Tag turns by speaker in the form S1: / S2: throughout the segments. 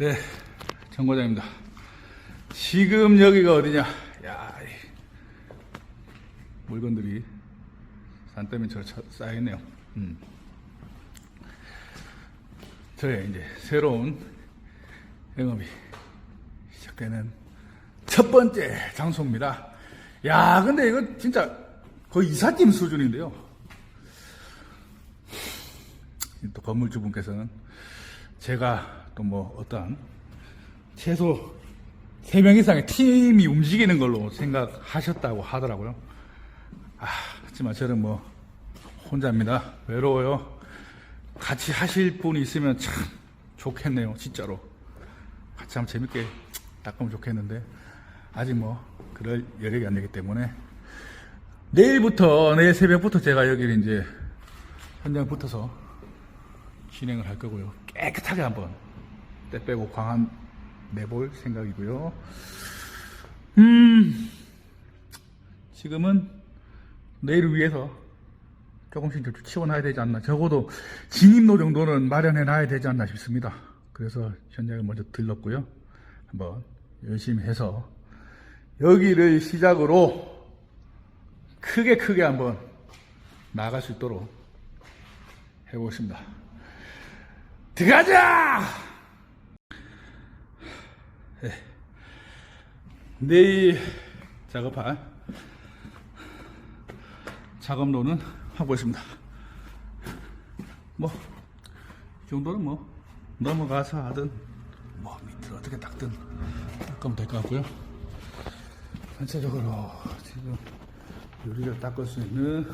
S1: 네, 정 과장입니다. 지금 여기가 어디냐? 야, 이 물건들이 산더미처럼 차- 쌓여있네요. 음. 저의 이제 새로운 영업이 시작되는 첫 번째 장소입니다. 야, 근데 이거 진짜 거의 이삿짐 수준인데요. 또 건물주분께서는 제가 또 뭐 어떠한 최소 3명 이상의 팀이 움직이는 걸로 생각하셨다고 하더라고요. 아, 하지만 저는 뭐 혼자입니다. 외로워요. 같이 하실 분이 있으면 참 좋겠네요. 진짜로. 같이 한번 재밌게 닦으면 좋겠는데 아직 뭐 그럴 여력이 안 되기 때문에 내일부터 내일 새벽부터 제가 여기를 이제 현장 붙어서 진행을 할 거고요. 깨끗하게 한번 때 빼고 광안 내볼 생각이고요. 음, 지금은 내일을 위해서 조금씩 좀 치워놔야 되지 않나. 적어도 진입로 정도는 마련해 놔야 되지 않나 싶습니다. 그래서 현장에 먼저 들렀고요. 한번 열심히 해서 여기를 시작으로 크게 크게 한번 나갈 수 있도록 해보겠습니다. 들어가자! 네. 내일 작업할 작업로는 하고 있습니다. 뭐, 이 정도는 뭐, 넘어가서 하든, 뭐, 밑으로 어떻게 닦든, 닦으면 될 것 같고요. 전체적으로 지금 유리를 닦을 수 있는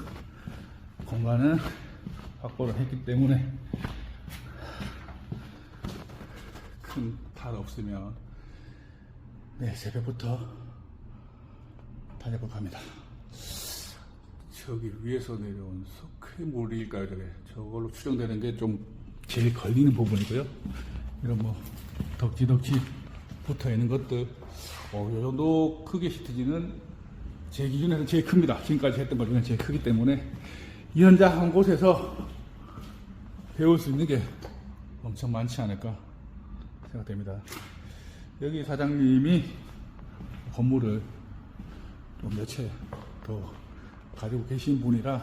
S1: 공간은 확보를 했기 때문에 큰 탈 없으면 네 새벽부터 다녀볼 합니다. 저기 위에서 내려온 석회물일까요? 저게 저걸로 추정되는 게 좀 제일 걸리는 부분이고요. 이런 뭐 덕지덕지 붙어 있는 것들, 어, 이 정도 크기 시트지는 제 기준에서 제일 큽니다. 지금까지 했던 것 중에 제일 크기 때문에 이 현장 한 곳에서 배울 수 있는 게 엄청 많지 않을까 생각됩니다. 여기 사장님이 건물을 좀몇채더 가지고 계신 분이라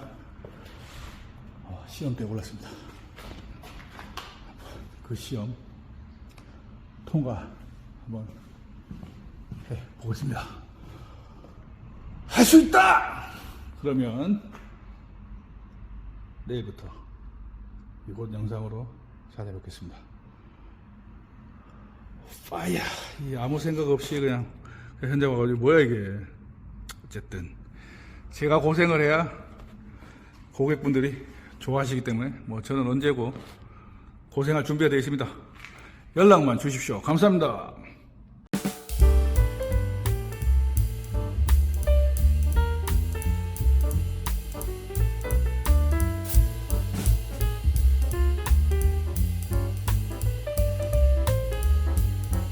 S1: 어, 시험 때 올랐습니다. 그 시험 통과 한번 해 보겠습니다. 할 수 있다! 그러면 내일부터 이곳 영상으로 찾아뵙겠습니다. 파이야! 이 아무 생각 없이 그냥 그 현장 와가지고 뭐야 이게. 어쨌든 제가 고생을 해야 고객분들이 좋아하시기 때문에 뭐 저는 언제고 고생할 준비가 되어 있습니다. 연락만 주십시오. 감사합니다.